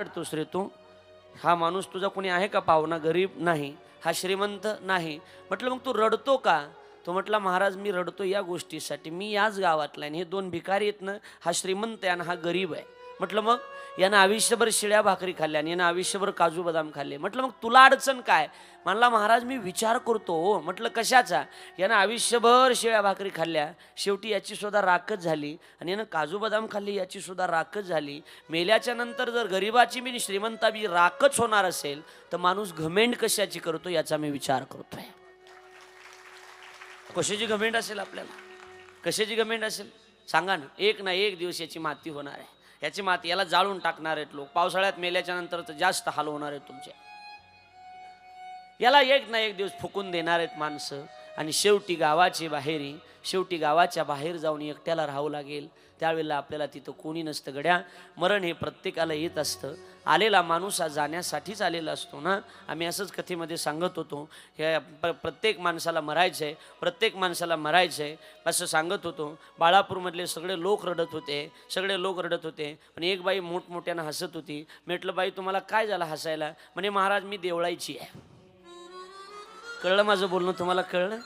रडतो श्री तू? हा माणूस तुझा कोणी आहे का पाहुणा? गरीब नाही हा श्रीमंत नाही. म्हटलं मग तू रडतो का? तो म्हटला महाराज मी रडतो या गोष्टीसाठी. मी याच गावातला आणि हे दोन भिकारी आहेत ना हा श्रीमंत आहे आणि हा गरीब आहे. म्हटलं मग? यानं आयुष्यभर शिळ्या भाकरी खाल्ल्या आणि यानं आयुष्यभर काजू बदाम खाल्ले. म्हटलं मग तुला अडचण काय? म्हणला महाराज मी विचार करतो हो. म्हटलं कशाचा? यानं आयुष्यभर शिळ्या भाकरी खाल्ल्या. शेवटी याची सुद्धा राखच झाली आणि यानं काजू बदाम खाल्ली याची सुद्धा राखच झाली. मेल्याच्या नंतर जर गरिबाची मी श्रीमंता बी राखच होणार असेल तर माणूस घमेंड कशाची करतो याचा मी विचार करतोय. कशाची घमेंड असेल आपल्याला? कशाची घमेंड असेल? सांगा ना एक ना एक दिवस याची माती होणार आहे. याची माती याला जाळून टाकणार आहेत लोक. पावसाळ्यात मेल्याच्या नंतर तर जास्त हाल होणार आहेत तुमच्या याला एक ना एक दिवस फुकून देणार आहेत माणसं. आणि शेवटी गावाची बाहेरी शेवटी गावाच्या बाहेर जाऊन एकट्याला राहावं लागेल. त्यावेळेला आपल्याला तिथं कोणी नसतं. गड्या मरण हे प्रत्येकाला येत असतं. आलेला माणूस हा जाण्यासाठीच आलेला असतो ना? आम्ही असंच कथेमध्ये सांगत होतो. हे प्र प्रत्येक माणसाला मरायचं आहे प्रत्येक माणसाला मरायचं आहे असं सांगत होतो. बाळापूरमधले सगळे लोक रडत होते सगळे लोक रडत होते. पण एक बाई मोठमोठ्यानं हसत होती. म्हटलं बाई तुम्हाला काय झालं हसायला? म्हणे महाराज मी देवळायची आहे. कळलं माझं बोलणं? तुम्हाला कळलं?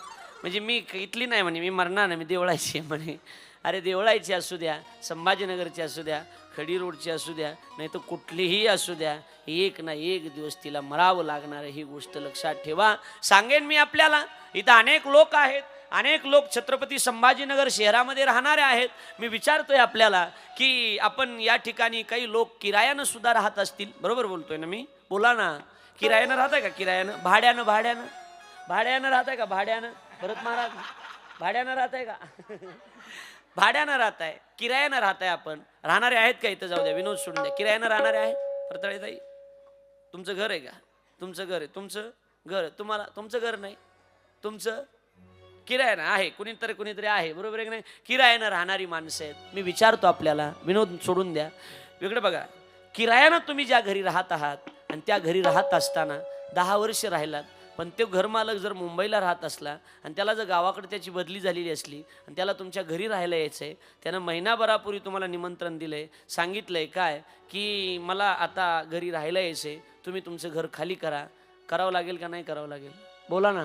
म्हणजे मी इथली नाही म्हणे मी मरणार नाही मी देवळायची आहे म्हणे. अरे देवळायची असू द्या संभाजीनगरची असू द्या खडी रोडची असू द्या नाही तर कुठलीही असू द्या एक ना एक दिवस तिला मरावं लागणार ही गोष्ट लक्षात ठेवा. सांगेन मी आपल्याला इथं अनेक लोक आहेत अनेक लोक छत्रपती संभाजीनगर शहरामध्ये राहणारे आहेत. मी विचारतोय आपल्याला की आपण या ठिकाणी काही लोक किरायानं सुद्धा राहत असतील? बरोबर बोलतोय ना मी? बोला ना. किरायानं राहताय का? किरायानं? भाड्यानं भाड्यानं? भाड्यानं राहताय का? भाड्यानं? भरत महाराज भाड्यानं राहताय का? भाड्यानं राहताय किरायानं राहताय आपण. राहणारे आहेत का इथं? जाऊ द्या विनोद सोडून द्या. किरायानं राहणारे आहेत? परतळेताई तुमचं घर आहे का? तुमचं घर आहे. तुमचं घर तुम्हाला तुमचं घर नाही. तुमचं किरायानं आहे. कुणीतरी कुणीतरी आहे. बरोबर आहे की नाही? किरायानं राहणारी माणसं आहेत. मी विचारतो आपल्याला विनोद सोडून द्या. वेगळं बघा किरायानं तुम्ही ज्या घरी राहत आहात आणि त्या घरी राहत असताना दहा वर्ष राहिलात पण ते घरमालक जर मुंबईला राहत असला आणि त्याला जर गावाकडे त्याची बदली झालेली असली आणि त्याला तुमच्या घरी राहायला यायचं आहे त्यानं महिनाभरापूर्वी तुम्हाला निमंत्रण दिलं आहे सांगितलं आहे काय की मला आता घरी राहायला यायचं आहे तुम्ही तुमचं घर खाली करा. करावं लागेल का नाही करावं लागेल? बोला ना.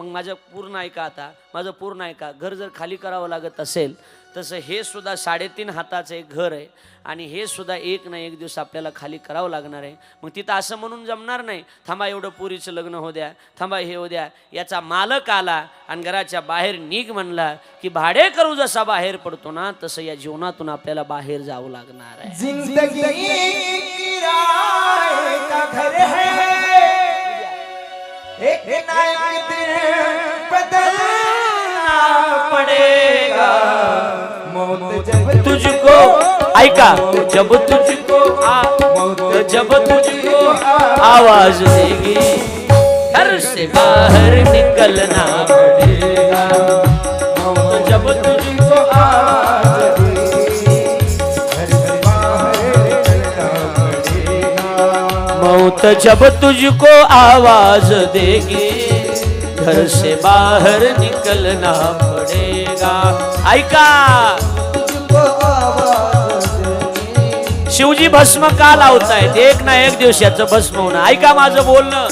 मग माझं पूर्ण ऐका आता. माझं पूर्ण ऐका. घर जर खाली करावं लागत असेल तसं हे सुद्धा साडेतीन हाताचं एक घर आहे. आणि हे सुद्धा एक ना एक दिवस आपल्याला खाली करावं लागणार आहे. मग तिथं असं म्हणून जमणार नाही थांबा एवढं पुरीचं लग्न हो द्या. थांबा हे हो द्या. याचा मालक आला आणि घराच्या बाहेर निघ म्हणला की भाडे करू जसा बाहेर पडतो ना तसं या जीवनातून आपल्याला बाहेर जावं लागणार आहे? एक ना एक दिन बदलना पड़ेगा। मौत जब तुझको ऐका जब तुझको आ जब तुझको आवाज़ देगी। घर से बाहर निकलना पड़ेगा। जब तुझको मौत जब तुझको आवाज देगी घर से बाहर निकलना पड़ेगा। ऐका। शिवजी भस्म का लावतायत एक ना एक दिवस याचं भस्म होणं ऐका माझं बोलणं.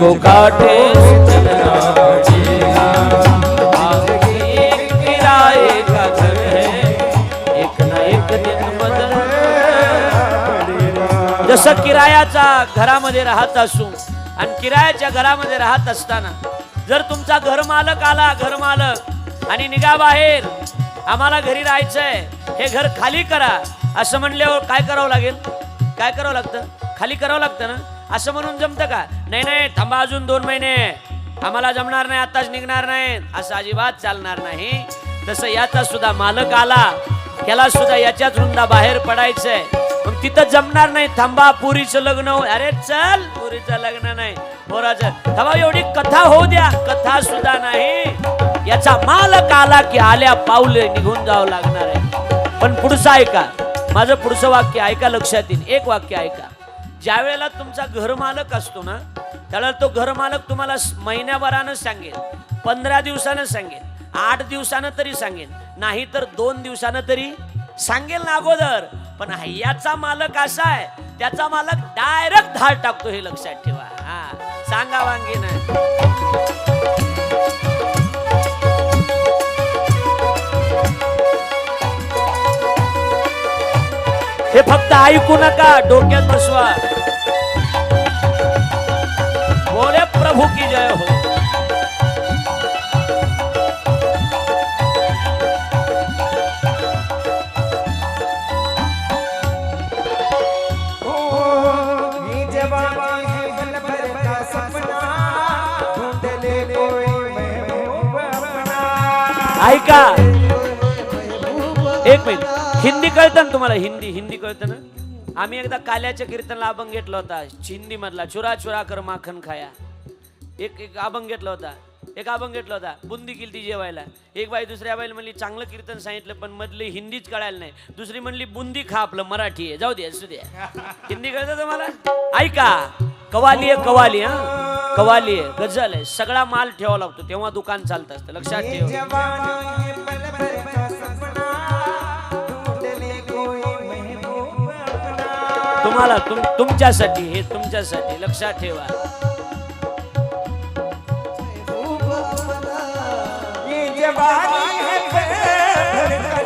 बदल जसं किरायाचा घरामध्ये राहत असू आणि किरायाच्या घरामध्ये राहत असताना जर तुमचा घरमालक आला घरमालक आणि निघा बाहेर आम्हाला घरी राहायचंय हे घर खाली करा असं म्हणल्यावर काय करावं लागेल? काय करावं लागतं? खाली करावं लागतं ना? असं म्हणून जमतं का? नाही नाही थांबा अजून दोन महिने. आम्हाला जमणार नाही आताच निघणार नाही. असं अजिबात चालणार नाही. तसं याचा सुद्धा मालक आला. त्याला सुद्धा याच्याच रुंदा बाहेर पडायचंय. मग तिथं जमणार नाही. थांबा पुरीचं लग्न हो- अरे चल पुरीचं लग्न नाही. पोराचं थांबा एवढी कथा होऊ द्या. कथा सुद्धा नाही. याचा मालक आला की आल्या पावले निघून जावं लागणार आहे. पण पुढचं ऐका. माझं पुढचं वाक्य ऐका लक्षात येईल. एक वाक्य ऐका. ज्या वेळेला तुमचा घर मालक असतो ना त्यावेळेला तो घरमालक तुम्हाला महिन्याभरानं सांगेल पंधरा दिवसानं सांगेल आठ दिवसानं तरी सांगेल नाही तर दोन दिवसानं तरी सांगेल ना अगोदर. पण याचा मालक असा आहे त्याचा मालक डायरेक्ट धाड टाकतो हे लक्षात ठेवा. हा सांगा वांगी हे फक्त ऐकू नका डोक्यात बसवा. बोले प्रभू की जय हो. हिंदी कळतं ना तुम्हाला? हिंदी हिंदी कळतं ना? आम्ही एकदा काल्याच्या कीर्तनला अभंग घेतला होता हिंदी मधला चुरा चुरा कर माखन खाया. एक एक अभंग घेतला होता एक अभंग घेतला होता बुंदी ती जेवायला. एक बाई दुसऱ्या बाईला म्हणली चांगलं कीर्तन सांगितलं पण मधली हिंदीच कळायला नाही. दुसरी म्हणली बुंदी खा आपलं मराठी आहे. जाऊ दे असू द्या हिंदी कळतं तुम्हाला? ऐका कवाली आहे कवाली हा? कवाली आहे गझल आहे. सगळा माल ठेवावा लागतो तेव्हा दुकान चालत असतं. लक्षात ठेव. तुम्हाला तुम तुमच्यासाठी हे तुमच्यासाठी लक्षात ठेवा. ये जवानी है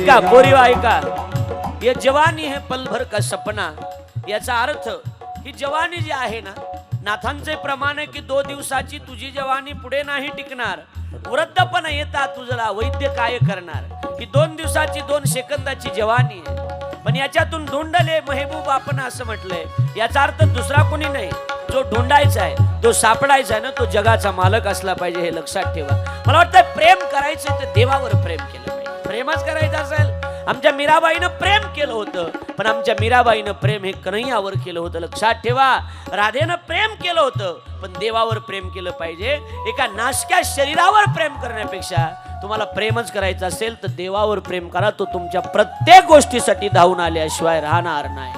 ऐका पोरी ऐका. ये जवानी है पलभर का सपना. याचा अर्थ ही जवानी जी आहे ना नाथांचे प्रमाण आहे की दो दिवसाची तुझी जवानी पुढे नाही टिकणार. वृद्धपण येता तुझला वैद्य काय करणार? ही दोन दिवसाची दोन सेकंदाची जवानी आहे. पण याच्यातून ढूंढले महेबूब आपण असं म्हटलंय. याचा अर्थ दुसरा कोणी नाही. जो ढूंढायचा आहे जो सापडायचा आहे ना तो जगाचा मालक असला पाहिजे हे लक्षात ठेवा. मला वाटतं प्रेम करायचं तर देवावर प्रेम केलं प्रेमच करायचं असेल. आमच्या मीराबाईनं प्रेम केलं होतं. पण आमच्या मीराबाईनं प्रेम हे कन्हैयावर केलं होतं. लक्षात ठेवा राधेनं प्रेम केलं होतं. पण देवावर प्रेम केलं पाहिजे. एका नाशक्या शरीरावर प्रेम करण्यापेक्षा तुम्हाला प्रेमच करायचं असेल तर देवावर प्रेम करा. तो तुमच्या प्रत्येक गोष्टीसाठी धावून आल्याशिवाय राहणार नाही.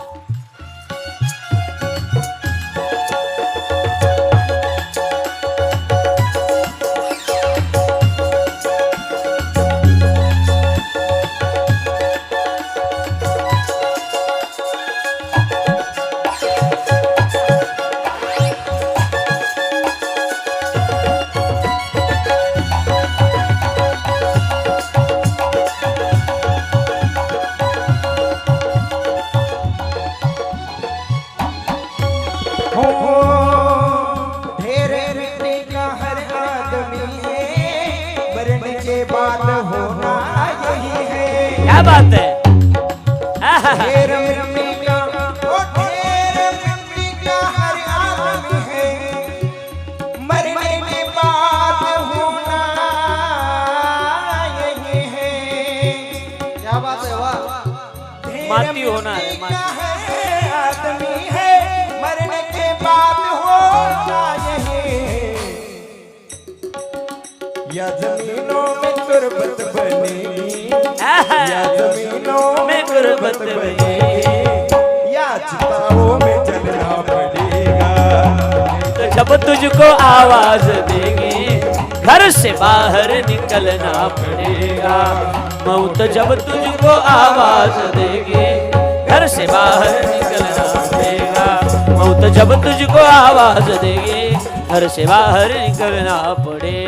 होणार आहे, माती. आदमी है मरने के बाद होना यही या जमीनों में गुर्बत बनेगी आहा, या जमीनों में गुर्बत बनेगी। या में जलना पड़ेगा तो जब तुझको आवाज़ देगी घर से बाहर निकलना पड़ेगा। मौत जब तुझको आवाज देगी घर से बाहर निकलना पड़ेगा। मौत जब तुझको आवाज देगी घर से बाहर निकलना पड़े।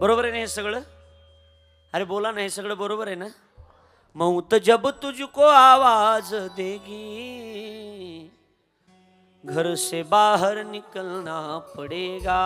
बरोबर आहे ना हे सगळं? अरे बोला ना हे सगळं बरोबर आहे ना? मौत जब तुझको आवाज देगी घर से बाहर निकलना पडेगा।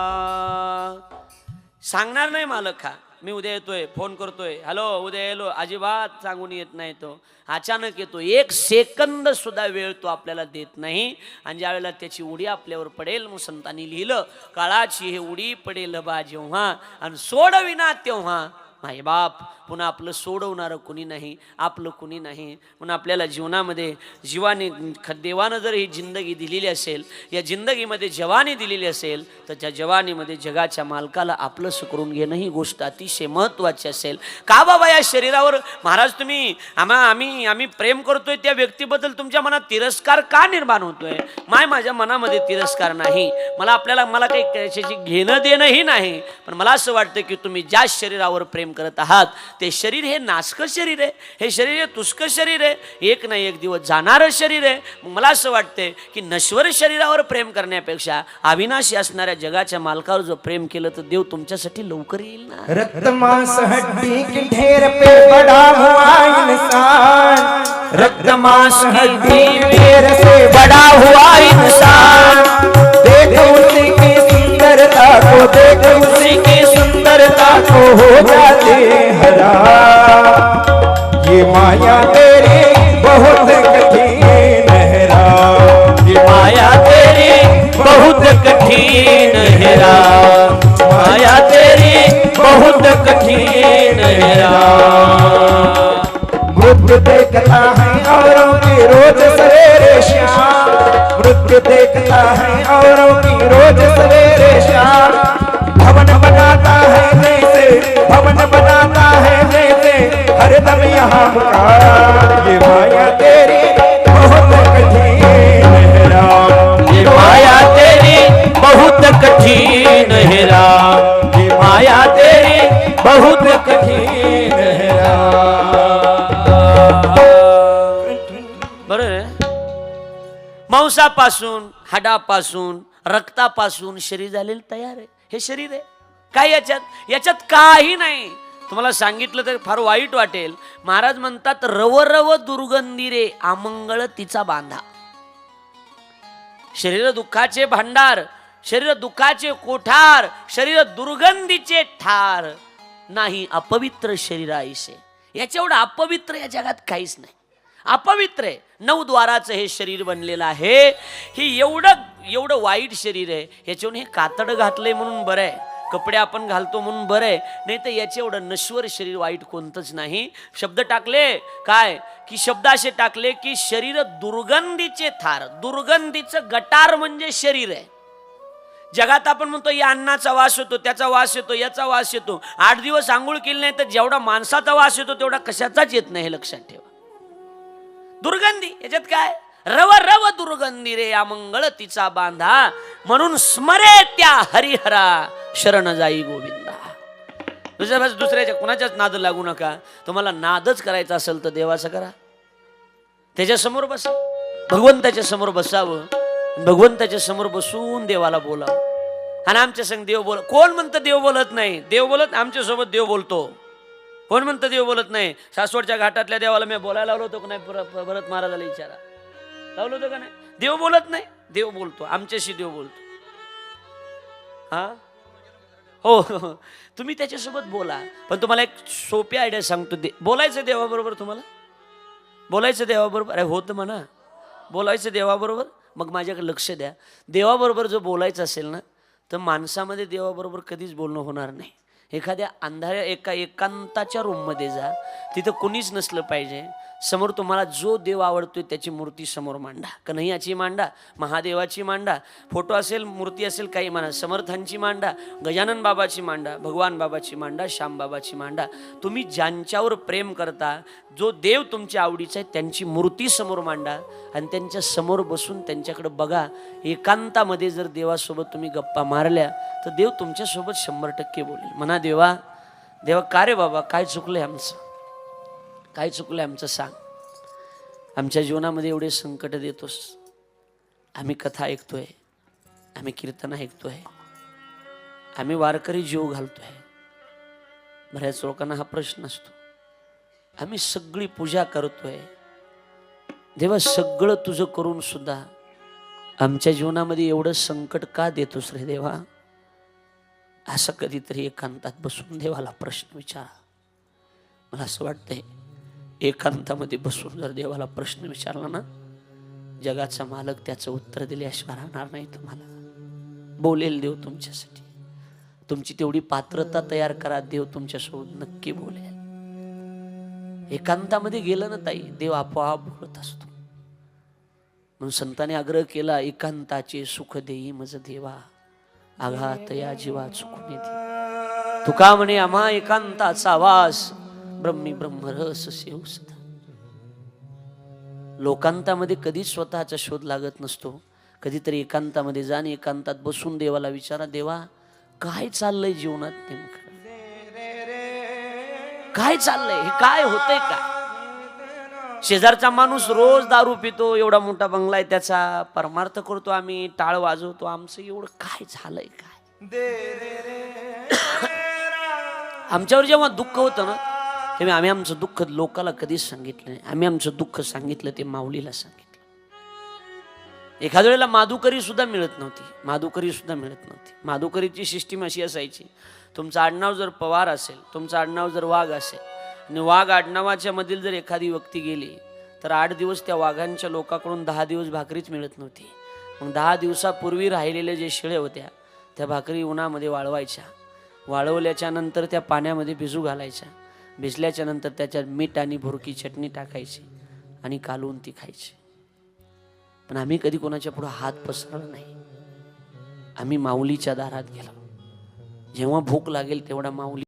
सांगणार नाही मालक हा. मी उद्या येतोय फोन करतोय. हॅलो उद्या येलो. अजिबात सांगून येत नाही तो. अचानक येतो. एक सेकंद सुद्धा वेळ तो आपल्याला देत नाही. आणि ज्या वेळेला त्याची उडी आपल्यावर पडेल मग संतांनी लिहिलं काळाची हे उडी पडेल बा जेव्हा. आणि सोडविना तेव्हा. माय बाप पुन्हा आपलं सोडवणारं कुणी नाही आपलं कुणी नाही. म्हणून आपल्याला जीवनामध्ये जीवाने ख- देवानं जर ही जिंदगी दिलेली असेल या जिंदगीमध्ये जवानी दिलेली असेल तर त्या जवानीमध्ये जगाच्या मालकाला आपलंसं करून घेणं ही गोष्ट अतिशय महत्त्वाची असेल. का बाबा या शरीरावर महाराज तुम्ही आम्हा आम्ही आम्ही प्रेम करतोय त्या व्यक्तीबद्दल तुमच्या मनात तिरस्कार का निर्माण होतोय? माय माझ्या मनामध्ये तिरस्कार नाही. मला आपल्याला मला काही त्याच्याशी घेणं देणंही नाही. पण मला असं वाटतं की तुम्ही ज्या शरीरावर प्रेम करत आहात. ते शरीर हे नासकं शरीर आहे. हे शरीर हे तुस्कं शरीर आहे. एक ना एक दिवस जाणारं शरीर आहे. मला असं वाटते की नश्वर शरीरावर प्रेम करण्यापेक्षा अविनाशी असणाऱ्या जगाच्या मालकावर जो प्रेम केलं तर देव तुमच्यासाठी लवकर येईल ना. रक्त मांस हड्डी के ढेर पे बड़ा हुआ इंसान रक्त हड्डी ढेर से बड़ा हुआ इंसान देख उसी की सुंदरता को देख उसी की सुंदरता को हो जाते हरा। ये माया तेरी बहुत कठिन है राम ये माया तेरी बहुत कठिन हैरा माया तेरी बहुत कठिन है राम मृत्यु देखता है औरों की रोज सवेरे शाम। मृत्यु देखता है औरों की रोज सवेरे शाम। भवन जैसे भवन बनाता है जैसे हरदम यहाँ ये माया तेरी बहुत कठिन है राम ये माया तेरी बहुत कठिन है राम ये माया तेरी बहुत कठिन है राम बरोबर मांसापासून हाडापासून रक्तापासून शरीर झालेलं तयार आहे. हे शरीर आहे. काय याच्यात? याच्यात काही नाही. तुम्हाला सांगितलं तर फार वाईट वाटेल. महाराज म्हणतात रव रव दुर्गंधी रे आमंगळ तिचा बांधा. शरीर दुःखाचे भांडार शरीर दुःखाचे कोठार शरीर दुर्गंधीचे ठार नाही अपवित्र शरीराईसे याच्या एवढं अपवित्र या जगात काहीच नाही. अपवित्र आहे नवद्वाराचं हे शरीर बनलेलं आहे. हे एवढं एवढं वाईट शरीर आहे. याच्यावरून हे कातड घातलंय म्हणून बरं आहे. कपडे आपण घालतो म्हणून बरं आहे. नाही तर याचे एवढं नश्वर शरीर वाईट कोणतंच नाही. शब्द टाकले? काय? की शब्द असे टाकले की शरीर दुर्गंधीचे थार. दुर्गंधीचं गटार म्हणजे शरीर आहे. जगात आपण म्हणतो या अन्नाचा वास येतो त्याचा वास येतो याचा वास येतो. आठ दिवस आंघोळ केली नाही तर जेवढा माणसाचा वास येतो तेवढा कशाचाच येत नाही हे लक्षात ठेवा. दुर्गंधी याच्यात काय? रव रव दुर्गंधी रे या मंगळ तिचा बांधा. म्हणून स्मरे त्या हरिहरा. शरण जाई गोविंदा. दुसऱ्या दुसऱ्याच्या कुणाच्याच नाद लागू नका. तुम्हाला नादच करायचा असेल तर देवाचं करा. त्याच्यासमोर बसा. भगवंताच्या समोर बसावं. भगवंताच्या समोर बसून देवाला बोलावं. आणि आमच्या संग देव बोल कोण म्हणतं देव बोलत नाही? देव बोलत आमच्यासोबत देव बोलतो. कोण म्हणतं देव बोलत नाही? सासवडच्या घाटातल्या देवाला मी बोलायला लावलो होतो का नाही? परत भरत महाराजाला विचारा लावलं होतं का नाही? देव बोलत नाही. देव बोलतो. आमच्याशी देव बोलतो. हा? हो हो, हो. तुम्ही त्याच्यासोबत बोला. पण तुम्हाला एक सोपी आयडिया सांगतो. दे बोलायचं देवाबरोबर तुम्हाला? बोलायचं देवाबरोबर? अरे होतं म्हणा. बोलायचं देवाबरोबर? मग माझ्याकडे लक्ष द्या. देवाबरोबर जर बोलायचं असेल ना तर माणसामध्ये देवाबरोबर कधीच बोलणं होणार नाही. एखाद्या अंधाऱ्या एका एकांताच्या रूममध्ये जा. तिथं कुणीच नसलं पाहिजे. समोर तुम्हाला जो देव आवडतोय त्याची मूर्ती समोर मांडा. कन्हैयाची मांडा महादेवाची मांडा फोटो असेल मूर्ती असेल काही म्हणा समर्थांची मांडा गजानन बाबाची मांडा भगवान बाबाची मांडा श्यामबाबाची मांडा. तुम्ही ज्यांच्यावर प्रेम करता जो देव तुमच्या आवडीचा आहे त्यांची मूर्ती समोर मांडा आणि त्यांच्यासमोर बसून त्यांच्याकडे बघा. एकांतामध्ये जर देवासोबत तुम्ही गप्पा मारल्या तर देव तुमच्यासोबत शंभर टक्के बोलेल. म्हणा देवा देवा का रे बाबा? काय चुकलं आहे आमचं? काय चुकलंय आमचं सांग. आमच्या जीवनामध्ये एवढे संकट देतोस. आम्ही कथा ऐकतोय. आम्ही कीर्तन ऐकतोय. आम्ही वारकरी जीव घालतोय. बऱ्याच लोकांना हा प्रश्न असतो. आम्ही सगळी पूजा करतोय. देवा सगळं तुझं करून सुद्धा आमच्या जीवनामध्ये एवढं संकट का देतोस रे देवा? असं कधीतरी एकांतात बसून देवाला प्रश्न विचारा. मला असं वाटतंय एकांतामध्ये बसून जर देवाला प्रश्न विचारला ना जगाचा मालक त्याचं उत्तर दिल्याशिवाय राहणार नाही तुम्हाला. बोलेल देव तुमच्यासाठी. तुमची तेवढी पात्रता तयार करा देव तुमच्यासोबत नक्की बोलेल. एकांतामध्ये गेलं ना ताई देव आपोआप बोलत असतो. म्हणून संतांनी आग्रह केला एकांताचे सुख देई मज देवा. आघात या जीवा चुकून येते तुका म्हणे आम्हा एकांताचा वास ब्रह्मी ब्रह्मरस सेव सदा लोकांतामध्ये कधीच स्वतःचा शोध लागत नसतो. कधीतरी एकांतामध्ये जा आणि एकांतात बसून देवाला विचारा देवा काय चाललंय जीवनात नेमकं? काय चाललंय? हे काय होतंय का? शेजारचा माणूस रोज दारू पितो एवढा मोठा बंगला आहे त्याचा परमार्थ करतो आम्ही टाळ वाजवतो आमचं एवढं काय झालंय काय? आमच्यावर जेव्हा दुःख होतं ना त्यामुळे आम्ही आमचं दुःख लोकाला कधीच सांगितलं नाही. आम्ही आमचं दुःख सांगितलं ते माऊलीला सांगितलं. एखाद्या वेळेला माधुकरी सुद्धा मिळत नव्हती. माधुकरी सुद्धा मिळत नव्हती. माधुकरीची सिस्टीम अशी असायची तुमचं आडनाव जर पवार असेल तुमचं आडनाव जर वाघ असेल आणि वाघ आडनावाच्या मधील जर एखादी व्यक्ती गेली तर आठ दिवस त्या वाघांच्या लोकांकडून दहा दिवस भाकरीच मिळत नव्हती. मग दहा दिवसापूर्वी राहिलेले जे शिळे होत्या त्या भाकरी उन्हामध्ये वाळवायच्या. वाळवल्याच्या नंतर त्या पाण्यामध्ये भिजू घालायच्या. भिजल्याच्या नंतर त्याच्यात मीठ आणि भुरकी चटणी टाकायची आणि कालवून ती खायची. पण आम्ही कधी कोणाच्या पुढे हात पसरला नाही. आम्ही माऊलीच्या दारात गेलो. जेव्हा भूक लागेल तेवढा माऊली